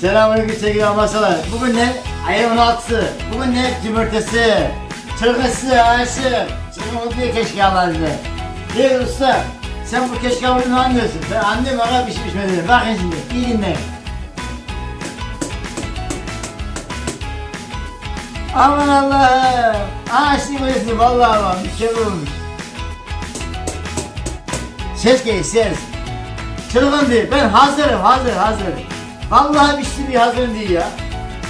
Selamünaleyküm sevgili amasalar. Bugün ne? Ayın 16'sı. Bugün ne? Cumhurtesi. Çırgısı, aşık. Çırgı diye keşke Allah'ını. Değil usta. Sen bu keşke bunu anlıyorsun. Ben annem ara bir şey pişmedi. Bakın şimdi. iyi dinleyin. Aman Allah'ım. Aşık böylesin vallahi var. Mükemmel olmuş. Ses gel ses. Çılgın değil. Ben hazırım, hazır, hazır. Vallahi bir şey hazır değil ya.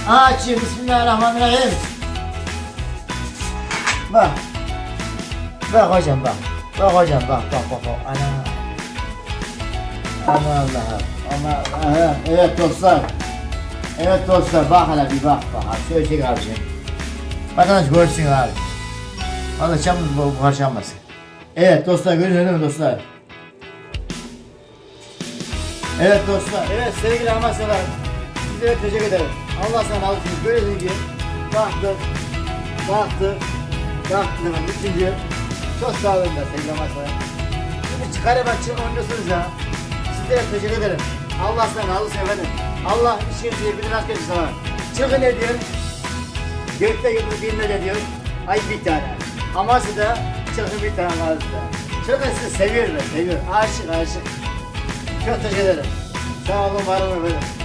Açayım, Bismillahirrahmanirrahim. Bak. Bak hocam bak. Bak hocam bak, bak, bak, bak. Ana. Aman Allah'ım. Allah'ım. Evet dostlar. Evet dostlar, bak hele bir bak, bak. Şöyle çek abicim. Vatandaş görsün abi. Valla çamur bu parçalanmasın. Evet dostlar, görüyor değil mi dostlar? Evet dostlar, evet sevgili Amasyalar, sizlere teşekkür ederim. Allah sana alsın, böyle ki baktı, baktı, baktı, üçüncü. Çok sağ olun da sevgili Amasyalar. Şimdi çıkarıp açık oynuyorsunuz ya. Sizlere teşekkür ederim. Allah sana alsın efendim. Allah işinizi bir rast getirsin sana. Çıkın ne? Gökte yıldız de diyor. Ay bir tane. Amasya'da çıkın bir tane vardı. Çıkın sizi seviyor ben, seviyor. Aşık, aşık. Çok teşekkür ederim. Sağ olun, var olun efendim.